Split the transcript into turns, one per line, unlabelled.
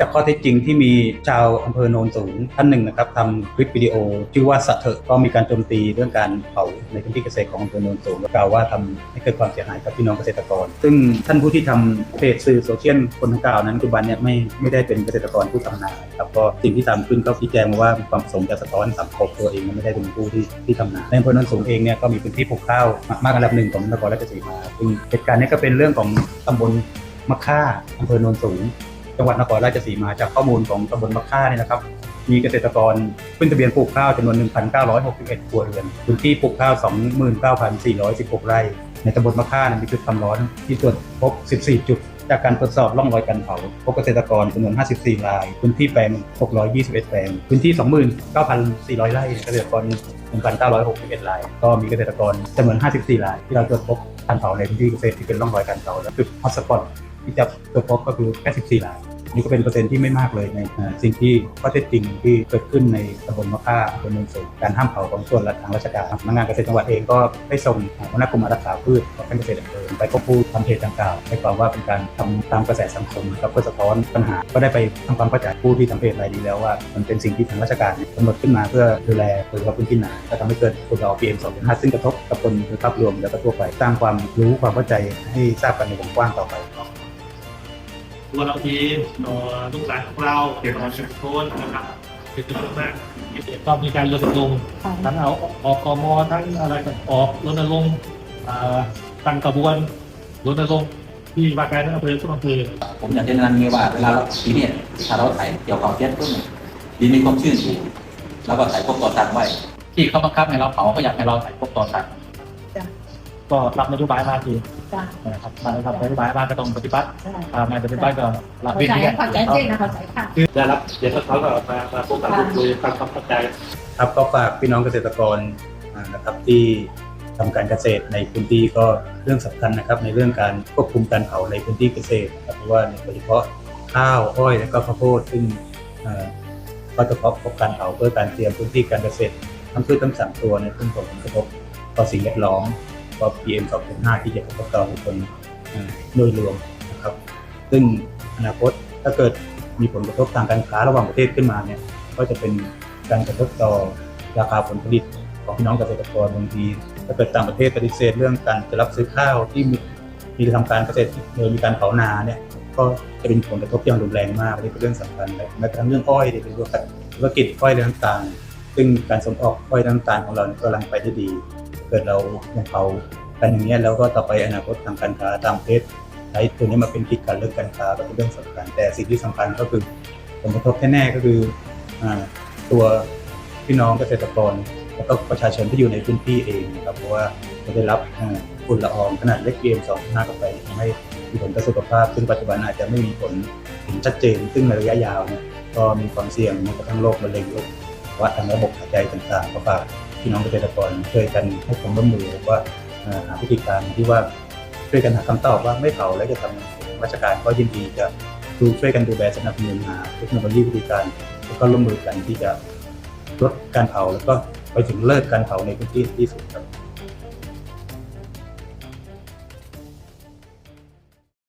จากข้อเท็จจริงที่มีชาวอำเภอโนนสูงท่านหนึ่งนะครับทำคลิปวิดีโอ ชื่อว่าสะเถอะก็มีการโจมตีเรื่องการเผาในพื้นที่เกษตรของอำเภอโนนสูงกล่าวว่าทำให้เกิดความเสียหายกับพี่น้องเกษตรกร ซึ่งท่านผู้ที่ทำเพจสื่อโซเชียลคนดังกล่าวนั้นปัจจุบันเนี่ยไม่ไม่ได้เป็นเกษตรกรผู้ทำนาครับก็สิ่งที่ทำขึ้นก็ชี้แจงมาว่ามีความประสงค์จะสะท้อนสังคมตัวเองไม่ได้เป็นผู้ที่ที่ทำนาในอำเภอโนนสูงเองเนี่ยก็มีพื้นที่ปลูกข้าวมากอันดับหนึ่งของนครราชสีมาซึ่งเหตุการณ์นี้ก็เป็นเรื่องของตำบลมะค่าอำเภอโนนสูง จังหวัดนครราชสีมาจากข้อมูลของตำบลมะค่าเนี่ยนะครับ มีเกษตรกรขึ้นทะเบียนปลูกข้าวจำนวน 1,961ครัวเรือนพื้นที่ปลูกข้าว 29,416 ไร่ ในตำบลมะค่ามีจุดความร้อนที่ตรวจพบ 14 จุดจากการตรวจสอบร่องรอยการเผาพบเกษตรกรจำนวน 54 ราย พื้นที่แปลง 621 แปลง พื้นที่ 29,400 ไร่ เกษตรกร 1,961 ราย ก็มีเกษตรกรจำนวน 54 ราย ที่เราตรวจพบการเผาในพื้นที่เกษตรที่เป็นร่องรอยการเผาและจุดฮอตสปอตที่จะตรวจพบก็คือแค่14ราย นี่ก็เป็นเปอร์เซ็นต์ที่ไม่มากเลยในสิ่งที่ข้อเท็จจริงที่เกิดขึ้นในตำบลมะค่าอำเภอเมืองสูงการห้ามเผาของส่วนทางราชการพนักงานเกษตรจังหวัดเองก็ได้ส่งหัวหน้ากรมอารักขาพืชของท่านเกษตรอำเภอไปควบคู่ทำเพจดังกล่าวให้ความว่าเป็นการทำตามกระแสสังคมนะครับเพื่อสะท้อนปัญหาก็ได้ไปทำความเข้าใจผู้ที่ทำเพจรายนี้แล้วว่า มันเป็นสิ่งที่ทางราชการกำหนดขึ้นมาเพื่อดูแลโดยเฉพาะพื้นที่หนาก็ทำให้เกิดฝุ่นละออง PM 2.5ซึ่งกระทบกับคนโดยภาพรวมและก็ทั่วไปสร้างความรู้ความเข้าใจให้ทราบกันในวงกว้างต่อไป
ตัวเราเองตัวลูกหลานของเราเกี่ยวกับชุมชนนะครับเป็นจำนวนมากก็มีการรณรงค์ทั้งเอาออกกมทั้งอะไรกันออกรณรงค์อ่าตั้งกระบวนรณรงค์ที่ว่าการอำเภอทุกอำเภอ
ผมอยากจะแนะนำไงว่าเวลาเราทีเนี่ยถ้าเราใส่เกี่ยวกับเฟสปุ๊บเนี่ยดินมีความชื้นอยู่แล้วก็ใส่พวกต่อตันไว้ ที่เขาบังคับให้เราเผาก็อยากให้เราใส่พวกต่อตัน
ก็รับนโยบายมาที
จ้ะ
นะครับมารับนโยบายมาก็ต้องปฏิบัติ
ได้
อ่ามาปฏิบัติก็รับ
เข้า
เว้น
ใจ
ที่
เข้าใจเจ๊นะเข้าใจค่ะ
ได้รับเดี๋ยวเขาก็มามาพบกันพูดคุยทำความเข้าใจ
ครับก็ฝากพี่น้องเกษตรกรอ่านะครับที่ทำการเกษตรในพื้นที่ก็เรื่องสำคัญนะครับ ในเรื่องการควบคุมการเผาในพื้นที่เกษตรนะครับเพราะว่าโดยเฉพาะข้าวอ้อยและก็ข้าวโพดซึ่งเอ่อก็จะพบการเผาเพื่อการเตรียมพื้นที่การเกษตรทั้งพืชทั้งสามตัวในยซึ่งส่งผลกระทบต่อสิ่งแวดล้อม ก็ PM 2.5 ที่จะกระทบต่อบุคคลโดยรวมนะครับ ซึ่งอนาคตถ้าเกิดมีผลกระทบทางการค้าระหว่างประเทศขึ้นมาเนี่ย ก็จะเป็นการกระทบต่อราคาผลผลิตของพี่น้องเกษตรกรบางทีถ้าเกิดต่างประเทศปฏิเสธเรื่องการจะรับซื้อข้าวที่มีมีทำการเกษตรโดยมีการเผานาเนี่ย ก็จะเป็นผลกระทบอย่างรุนแรงมากอันนี่เป็นเรื่องสำคัญเลยแม้กระทั่งเรื่องอ้อยเป็นเรื่องธุรกิจอ้อยและน้ำตาลซึ่งการส่งออกอ้อยและน้ำตาลของเราเนี่ยกำลังไปได้ดี เกิดเรายังเผากันอย่างนี้แล้วก็ต่อไปอนาคตทางการค้าตางประเทศใช้ตัวนี้มาเป็นพิษกันเรื่องการค้าก็เป็นเรื่องสำคัญ แต่สิ่งที่สำคัญก็คือผลกระทบแน่ๆก็คืออตัวพี่น้องเกษตรกรแล้วก็ประชาชนที่อยู่ในพื้นที่เองนะครับเพราะว่าจะได้รับฝุ่นละอองขนาดเล็กเกมสองห้ากลับไปทำให้มีผลต่อสุขภาพ ซึ่งปัจจุบันอาจจะไม่มีผลถึงชัดเจน ซึ่งในระยะยาวเนี่ยก็มีความเสี่ยงแม้กระทั่งโรคมะเร็งโรคภาวะทางระบบหายใจต่างๆก็ฝาก พี่น้องเกษตรกรช่วยกันให้ความร่วมมือว่าหาวิธีการที่ว่าช่วยกันหาคำตอบว่าไม่เผาแล้วจะทำราชการก็ยินดีจะดูช่วยกันดูแลสนับสนุนหาเทคโนโลยีวิธีการแล้วก็ร่วมมือกันที่จะลดการเผาแล้วก็ไปถึงเลิกการเผาในพื้นที่ที่สุดครับ